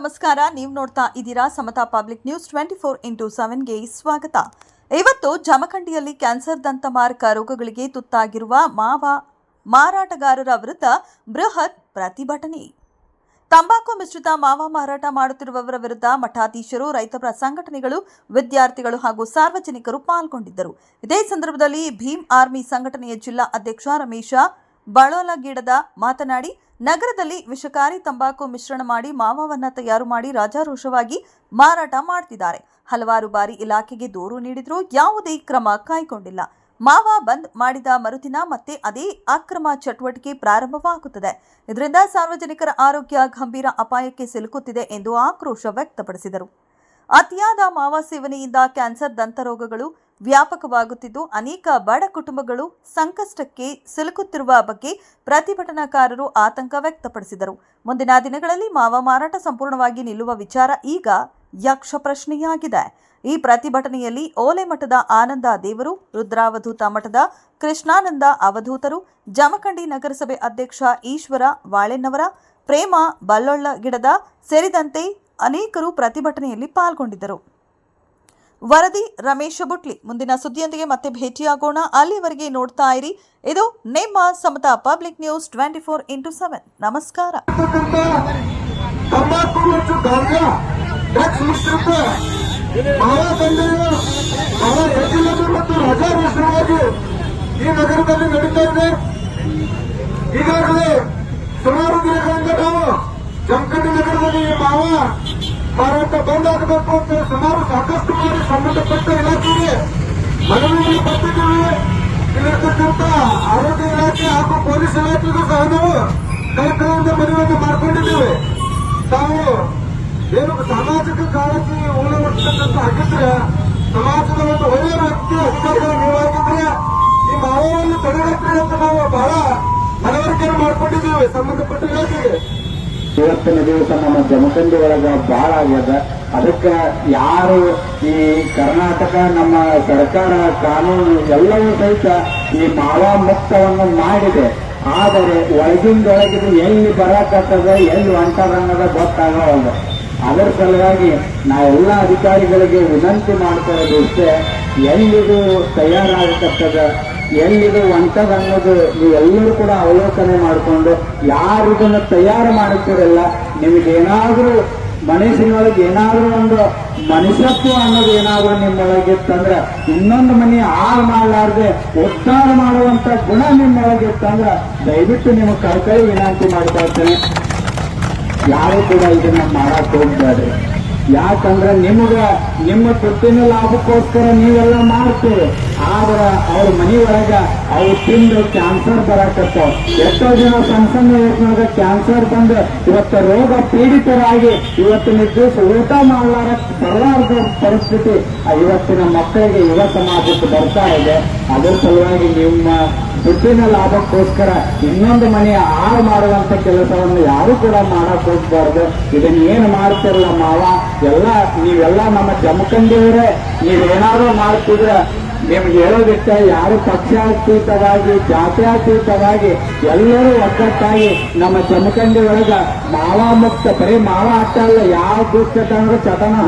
ನಮಸ್ಕಾರ. ನೀವು ನೋಡ್ತಾ ಇದ್ದೀರಾ Samatha public news twenty four into ಸೆವೆನ್ಗೆ ಸ್ವಾಗತ. ಇವತ್ತು ಜಮಖಂಡಿಯಲ್ಲಿ ಕ್ಯಾನ್ಸರ್ ದಂತಮಾರಕ ರೋಗಗಳಿಗೆ ತುತ್ತಾಗಿರುವ ಮಾವ ಮಾರಾಟಗಾರರ ವಿರುದ್ಧ ಬೃಹತ್ ಪ್ರತಿಭಟನೆ. ತಂಬಾಕು ಮಿಶ್ರಿತ ಮಾವ ಮಾರಾಟ ಮಾಡುತ್ತಿರುವವರ ವಿರುದ್ಧ ಮಠಾಧೀಶರು ರೈತರ ಸಂಘಟನೆಗಳು, ವಿದ್ಯಾರ್ಥಿಗಳು ಹಾಗೂ ಸಾರ್ವಜನಿಕರು ಪಾಲ್ಗೊಂಡಿದ್ದರು. ಇದೇ ಸಂದರ್ಭದಲ್ಲಿ ಭೀಮ್ ಆರ್ಮಿ ಸಂಘಟನೆಯ ಜಿಲ್ಲಾ ಅಧ್ಯಕ್ಷ ರಮೇಶ ಬಳೋಲಗಿಡದ ಮಾತನಾಡಿ ನಗರದಲ್ಲಿ ವಿಷಕಾರಿ ತಂಬಾಕು ಮಿಶ್ರಣ ಮಾಡಿ ಮಾವವನ್ನ ತಯಾರು ಮಾಡಿ ರಾಜಾರೋಷವಾಗಿ ಮಾರಾಟ ಮಾಡ್ತಿದ್ದಾರೆ. ಹಲವಾರು ಬಾರಿ ಇಲಾಖೆಗೆ ದೂರು ನೀಡಿದ್ರೂ ಯಾವುದೇ ಕ್ರಮ ಕೈಗೊಂಡಿಲ್ಲ ಮಾವ ಬಂದ್ ಮಾಡಿದ ಮರುದಿನ ಮತ್ತೆ ಅದೇ ಅಕ್ರಮ ಚಟುವಟಿಕೆ ಪ್ರಾರಂಭವಾಗುತ್ತದೆ. ಇದರಿಂದ ಸಾರ್ವಜನಿಕರ ಆರೋಗ್ಯ ಗಂಭೀರ ಅಪಾಯಕ್ಕೆ ಸಿಲುಕುತ್ತಿದೆ ಎಂದು ಆಕ್ರೋಶ ವ್ಯಕ್ತಪಡಿಸಿದರು. ಅತಿಯಾದ ಮಾವ ಸೇವನೆಯಿಂದ ಕ್ಯಾನ್ಸರ್ ದಂತರೋಗಗಳು ವ್ಯಾಪಕವಾಗುತ್ತಿದ್ದು, ಅನೇಕ ಬಡ ಕುಟುಂಬಗಳು ಸಂಕಷ್ಟಕ್ಕೆ ಸಿಲುಕುತ್ತಿರುವ ಬಗ್ಗೆ ಪ್ರತಿಭಟನಾಕಾರರು ಆತಂಕ ವ್ಯಕ್ತಪಡಿಸಿದರು. ಮುಂದಿನ ದಿನಗಳಲ್ಲಿ ಮಾವ ಮಾರಾಟ ಸಂಪೂರ್ಣವಾಗಿ ನಿಲ್ಲುವ ವಿಚಾರ ಈಗ ಯಕ್ಷ ಪ್ರಶ್ನೆಯಾಗಿದೆ. ಈ ಪ್ರತಿಭಟನೆಯಲ್ಲಿ ಓಲೆ ಮಠದ ಆನಂದ ದೇವರು, ರುದ್ರಾವಧೂತ ಮಠದ ಕೃಷ್ಣಾನಂದ ಅವಧೂತರು, ಜಮಖಂಡಿ ನಗರಸಭೆ ಅಧ್ಯಕ್ಷ ಈಶ್ವರ ವಾಳೆನ್ನವರ, ಪ್ರೇಮ ಬಲ್ಲೊಳ್ಳ ಗಿಡದ ಸೇರಿದಂತೆ ಅನೇಕರು ಪ್ರತಿಭಟನೆಯಲ್ಲಿ ಪಾಲ್ಗೊಂಡಿದ್ದರು. ವರದಿ ರಮೇಶ ಬುಟ್ಲಿ. ಮುಂದಿನ ಸುದ್ದಿಯೊಂದಿಗೆ ಮತ್ತೆ ಭೇಟಿಯಾಗೋಣ. ಅಲ್ಲಿವರೆಗೆ ನೋಡ್ತಾ ಇರಿ. ಇದು ನಿಮ್ಮ Samatha public news twenty four into seven. ನಮಸ್ಕಾರ. ಈ ನಗರದಲ್ಲಿ ನಡೀತಾ ಇದೆ ಈಗಾಗಲೇ ಸುಮಾರು ದಿನಗಳಿಂದ ನಾವು ಜಮಖಂಡಿ ನಗರದಲ್ಲಿ ಮಾವ ಮಾರಾಟ ಬಂದ್ ಆಗಬೇಕು ಅಂತ ಸುಮಾರು ಸಾಕಷ್ಟು ಬಾರಿ ಸಂಬಂಧಪಟ್ಟ ಇಲಾಖೆಗೆ ಮನವಿ ಪಟ್ಟಿದ್ದೇವೆ ಇಲ್ಲಿರ್ತಕ್ಕಂಥ ಆರೋಗ್ಯ ಇಲಾಖೆ ಹಾಗೂ ಪೊಲೀಸ್ ಇಲಾಖೆಗೂ ಸಹ ನಾವು ಕಳಕಳಿಯಿಂದ ಮನವಿಯನ್ನು ಮಾಡಿಕೊಂಡಿದ್ದೇವೆ. ತಾವು ಏನು ಸಾಮಾಜಿಕ ಕಾಳಜಿ ಉಳಿತಕ್ಕಂಥ ಆಗಿದ್ರೆ ಸಮಾಜದ ಒಂದು ಒಳ್ಳೆಯ ವ್ಯಕ್ತಿ, ಅಧಿಕಾರಿಗಳು ನೀವಾಗಿದ್ರೆ ಈ ಮಾವವನ್ನು ತಡೆಗಟ್ಟಿ ಅಂತ ನಾವು ಬಹಳ ಮನವರಿಕೆಯನ್ನು ಮಾಡಿಕೊಂಡಿದ್ದೇವೆ ಸಂಬಂಧಪಟ್ಟ ಇಲಾಖೆಗೆ. ಇವತ್ತಿನ ದಿವಸ ನಮ್ಮ ಜಮಖಂಡಿ ಒಳಗ ಬಹಳ ಆಗ್ಯದ. ಅದಕ್ಕೆ ಯಾರು ಈ ಕರ್ನಾಟಕ, ನಮ್ಮ ಸರ್ಕಾರ, ಕಾನೂನು ಎಲ್ಲವೂ ಸಹಿತ ಈ ಮಾವಾ ಮುಕ್ತವನ್ನು ಮಾಡಿದೆ. ಆದರೆ ಒಳಗಿಂದೊಳಗಿದು ಎಲ್ಲಿ ಬರಕತ್ತದ ಎಲ್ಲಿ ಹೊಂಟದ ಅನ್ನೋದ ಗೊತ್ತಾಗವಲ್ಲ ಅದರ ಸಲುವಾಗಿ ನಾವೆಲ್ಲ ಅಧಿಕಾರಿಗಳಿಗೆ ವಿನಂತಿ ಮಾಡ್ಕೊಳ್ಳೋದು ಇಷ್ಟೇ. ಎಲ್ಲಿದು ತಯಾರಾಗಕತ್ತದ ಎಲ್ಲಿದು ಹೊಂಟದ ಅನ್ನೋದು ನೀವೆಲ್ಲರೂ ಕೂಡ ಅವಲೋಕನೆ ಮಾಡಿಕೊಂಡು ಯಾರು ಇದನ್ನು ತಯಾರು ಮಾಡುತ್ತಿರಲ್ಲ ಏನಾದರೂ ಮನಸ್ಸಿನೊಳಗೆ ಏನಾದರೂ ಒಂದು ಮನುಷ್ಯತ್ವ ಅನ್ನೋದು ಏನಾದರೂ ನಿಮ್ಮೊಳಗೆ ನಿಮ್ಮೊಳಗಿತ್ತಂದ್ರೆ ಇನ್ನೊಂದು ಮನೆ ಹಾಳು ಮಾಡಲಾರ್ದೆ ಉದ್ಧಾರ ಮಾಡುವಂತ ಗುಣ ನಿಮ್ಮೊಳಗಿತ್ತಂದ್ರೆ ದಯವಿಟ್ಟು ನಿಮ್ಮ ಕರ್ಕೈ ವಿನಂತಿ ಮಾಡ್ತಾ ಇರ್ತೇನೆ. ಯಾರು ಕೂಡ ಇದನ್ನ ಮಾಡಕ್ ಹೋಗ್ಬೇಡ್ರಿ. ಯಾಕಂದ್ರೆ ನಿಮಗ, ನಿಮ್ಮ ತುತ್ತಿನ ಲಾಭಕ್ಕೋಸ್ಕರ ನೀವೆಲ್ಲ ಮಾಡ್ತೀರಿ. ಆದ್ರ ಅವ್ರ ಮನಿ ಒಳಗ ಅವ್ರು ತಿಂದು ಕ್ಯಾನ್ಸರ್ ಬರಾಕತ್ತಾವ ಎಷ್ಟೋ ಜನ ಸಣ್ಣ ಸಣ್ಣ ವಯಸ್ಸಿನೊಳಗ ಕ್ಯಾನ್ಸರ್ ಬಂದು ಇವತ್ತು ರೋಗ ಪೀಡಿತರಾಗಿ ಇವತ್ತು ದಿವಸ ಊಟ ಮಾಡಲಾರ ಬರಲಾರದ ಪರಿಸ್ಥಿತಿ. ಇವತ್ತಿನ ಮಕ್ಕಳಿಗೆ ಯುವ ಸಮಾಜಕ್ಕೆ ಬರ್ತಾ ಇದೆ. ಅದರ ಸಲುವಾಗಿ ನಿಮ್ಮ ದುಡ್ಡಿನ ಲಾಭಕ್ಕೋಸ್ಕರ ಇನ್ನೊಂದು ಮನೆಯ ಹಾಳು ಮಾಡುವಂತ ಕೆಲಸವನ್ನು ಯಾರು ಕೂಡ ಮಾಡಕ್ ಹೋಗ್ಬಾರ್ದು. ಇದನ್ನ ಏನು ಮಾಡ್ತಿರಲ್ಲ ಮಾವ? ಎಲ್ಲ, ನೀವೆಲ್ಲ ನಮ್ಮ ಜಮಖಂಡಿಯವರೇ, ನೀವೇನಾದ್ರೂ ಮಾಡ್ತಿದ್ರೆ ನಿಮ್ಗೆ ಹೇಳೋದಿಕ್ಕೆ ಯಾರು ಪಕ್ಷಾತೀತವಾಗಿ, ಜಾತ್ಯಾತೀತವಾಗಿ ಎಲ್ಲರೂ ಒಗ್ಗಟ್ಟಾಗಿ ನಮ್ಮ ಜಮಖಂಡಿ ಒಳಗ ಮಾವಾ ಮುಕ್ತ, ಬರೀ ಮಾವ ಅಲ್ಲ, ಯಾವ ಅಂದ್ರೆ ಚಟನ